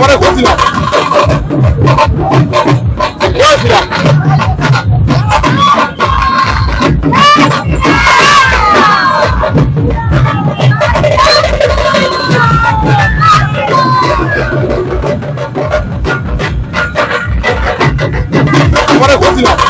পরে করছিলাম বলেছিলাম পরে করছিলাম বলেছিলাম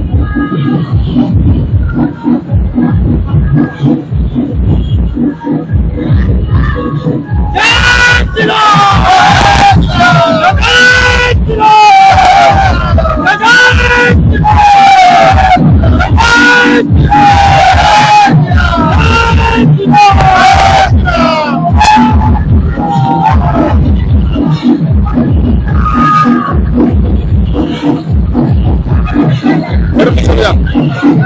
পিছনে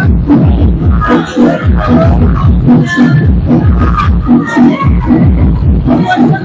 যান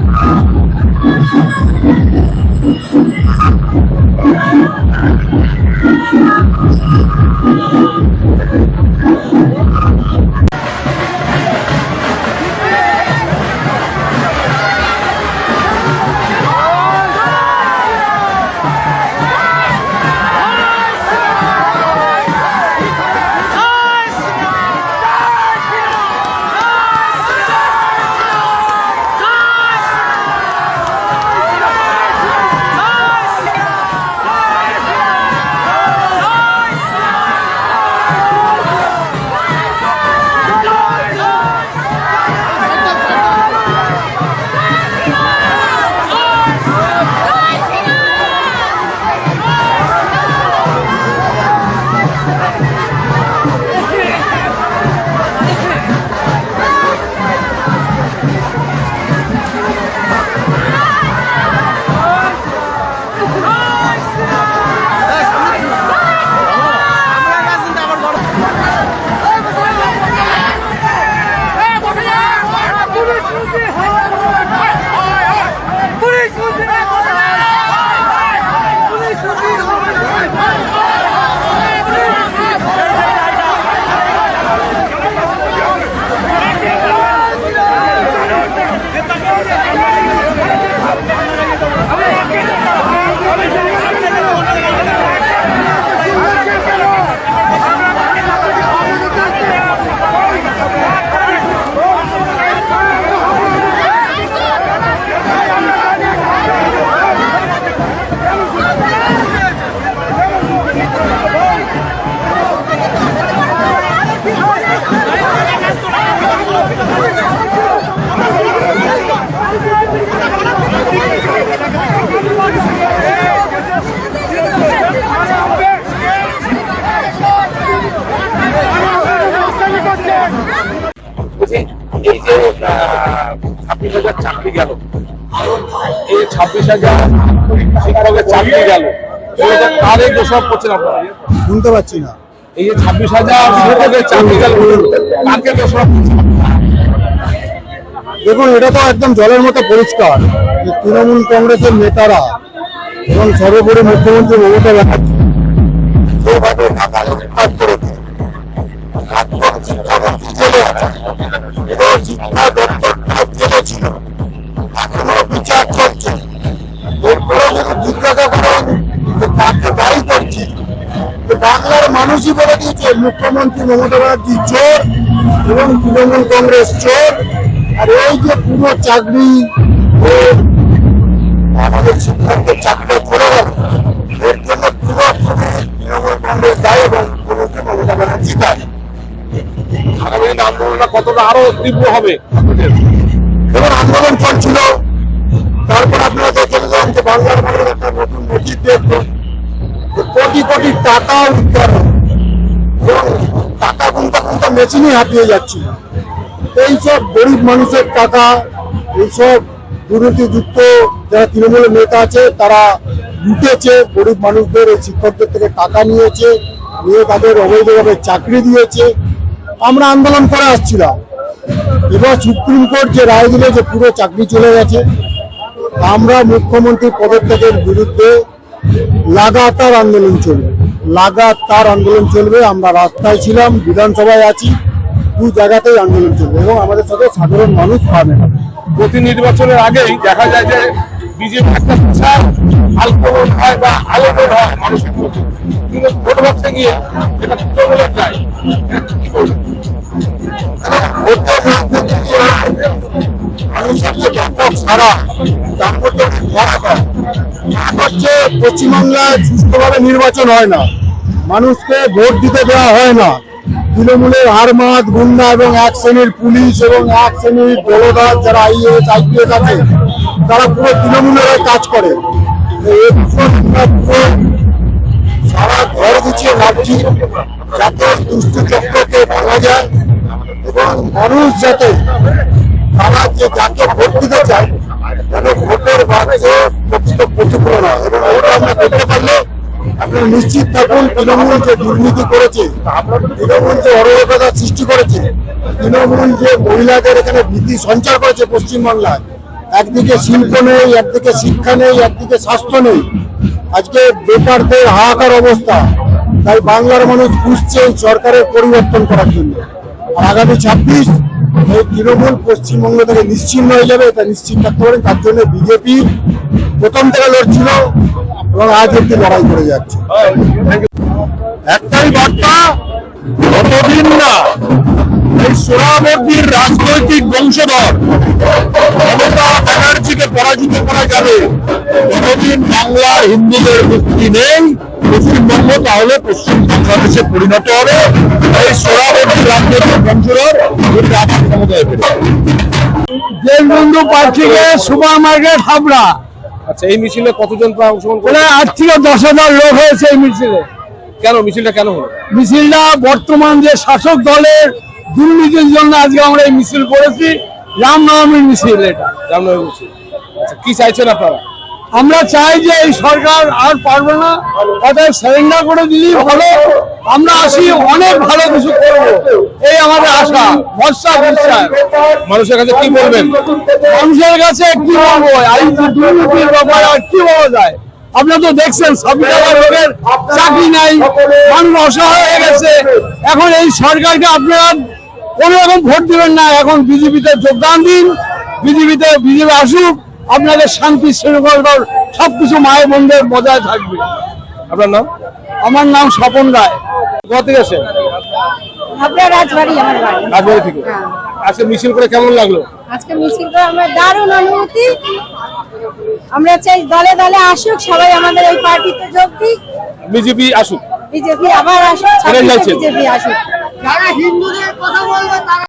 চাকরি গেল। এই ছাব্বিশ হাজার শিক্ষকের চাকরি গেল। করছেন আপনারা? শুনতে পাচ্ছি না। এই যে ছাব্বিশ হাজার শিক্ষকের চাকরি গেল কাকে দেখুন এটা তো একদম জলের মতো পরিষ্কার তৃণমূল কংগ্রেসের নেতারা এবং সর্বোপরি মুখ্যমন্ত্রী মমতা ব্যানার্জি যেভাবে টাকা লুটপাট করেছে শিক্ষা দপ্তরটা জেলে ছিল। মানুষই বলে দিয়েছে মুখ্যমন্ত্রী মমতা ব্যানার্জি চোর এবং তৃণমূল কংগ্রেস চোর। আর এই যে পুরো চাকরি ও আমাদের শিক্ষকদের চাকরি গেল এর জন্য পুরো তৃণমূল কংগ্রেস দায় এবং মুখ্যমন্ত্রী মমতা ব্যানার্জি দায়ী। আগামী দিনে আন্দোলনটা কতটা আরও তীব্র হবে? এবং আন্দোলন চলছিল। তারপর আপনারা দেখলেন যে বাংলার মানুষ একটা নতুন নজির দেখল যে কোটি কোটি টাকা উত্তোলন মেশিনই হাতিয়ে যাচ্ছিল এইসব গরিব মানুষের টাকা এইসব দুর্নীতিযুক্ত যারা তৃণমূলের নেতা আছে, তারা লুটেছে গরিব মানুষদের, এই শিক্ষকদের থেকে টাকা নিয়েছে, নিয়ে তাদের অবৈধভাবে চাকরি দিয়েছে। আমরা আন্দোলন করে আসছিলাম এবার সুপ্রিম কোর্ট যে রায় দিল যে পুরো চাকরি চলে গেছে আমরা মুখ্যমন্ত্রীর পদত্যাগের বিরুদ্ধে লাগাতার আন্দোলন চলবে। লাগাতার আন্দোলন চলবে। আমরা রাস্তায় ছিলাম, বিধানসভায় আছি, দু জায়গাতেই আন্দোলন চলবে এবং আমাদের সাথে সাধারণ মানুষ পাবে প্রতি নির্বাচনের আগেই দেখা যায় যে বিজেপি হয় বা হয় কিন্তু ভোট গিয়ে যে পশ্চিমবাংলায় সুস্থভাবে নির্বাচন হয় না। মানুষকে ভোট দিতে দেওয়া হয় না। তৃণমূলের হারমাত, গুন্ডা এবং এক শ্রেণির পুলিশ এবং এক শ্রেণির দলদার যারা আইএস আইপিএস আছে, তারা পুরো তৃণমূলের কাজ করে। সারা ঘর গুছিয়ে ভাবছি যাতে দুষ্ট চক্রকে ভাঙা যায় এবং মানুষ যাতে তারা যে যাকে ভোট দিতে চায়, যেন ভোটের বাক্সে প্রকৃত প্রতিফলন হয় এবং ওটা আমরা পারলে আপনারা নিশ্চিত থাকুন, তৃণমূল যে দুর্নীতি করেছে, তৃণমূল যে অরাজকতা সৃষ্টি করেছে, তৃণমূল যে মহিলাদের এখানে ভীতি সঞ্চার করেছে পশ্চিমবাংলায়, একদিকে শিল্প নেই, একদিকে শিক্ষা নেই, একদিকে স্বাস্থ্য নেই। আজকে বেকারদের হাহাকার অবস্থা, তাই বাংলার মানুষ এই সরকারের পরিবর্তন করার জন্য। আর আগামী ছাব্বিশ এই তৃণমূল পশ্চিমবঙ্গ থেকে নিশ্চিন্ন হয়ে যাবে, এটা নিশ্চিত থাকতে পারেন, তার জন্য বিজেপি প্রথম থেকে লড়ছিল। এবং আজ অব্দি লড়াই করে যাচ্ছে। একটাই বার্তা যতদিন না এই সোনামন্দির রাজনৈতিক বংশধর মমতা ব্যানার্জিকে পরাজিত করা যাবে? ততদিন বাংলার হিন্দুদের মুক্তি নেই? পশ্চিমবঙ্গ তাহলে পশ্চিম বাংলাদেশে পরিণত হবে। এই সোনামন্দির রাজনৈতিক বংশধর যদি আবার ক্ষমতায় ফেরে দেশবন্ধু পার্টিকে সুপার মার্কেট হাবড়া। আচ্ছা এই মিছিলে কতজন প্রায় অংশগ্রহণ করে আট থেকে দশ হাজার লোক হয়েছে এই মিছিলে। কেন? মিছিলটা কেন হলো? মিছিলটা বর্তমান যে শাসক দলের দুর্নীতির জন্য আজকে আমরা এই মিছিল করেছি রামনবমীর মিছিল এটা। রামনবমী মিছিল। আচ্ছা কি চাইছেন আপনারা? আমরা চাই যে এই সরকার আর পারবে না। অতএব সারেন্ডার করে দিলেই ভালো। আমরা আসি অনেক ভালো কিছু করব। এই আমাদের আশা। ভরসা বিশ্বাস মানুষের কাছে কি বলবেন? মানুষের কাছে কি বলব? এই দুর্নীতির ব্যাপারে আর কি বলা যায়? আপনারা তো দেখছেন হাজার লোকের চাকরি নাই। মানুষ অসহায় হয়ে গেছে। এখন এই সরকারকে আপনারা কোনো রকম ভোট দিবেন না। এখন বিজেপিতে যোগদান দিন। বিজেপিতে বিজেপি আসুক। আপনাদের শান্তি শৃঙ্খলা সবকিছু মায়ের বন্ধের বজায় থাকবে। আপনার নাম? আমার নাম স্বপন রায়। কোথা থেকে আসেন আপনার রাজবাড়ি আমার বাড়ি। রাজবাড়ি থেকে? হ্যাঁ। আজকে মিছিল করে কেমন লাগল? আজকে মিছিল করে আমরা দারুণ অনুভূতি। আমরা চাই দলে দলে আসুক সবাই আমাদের এই পার্টিতে যোগ দিক। বিজেপি আসুক। বিজেপি আবার আসুক? বিজেপি আসুক। যারা হিন্দুদের কথা বলবে তারা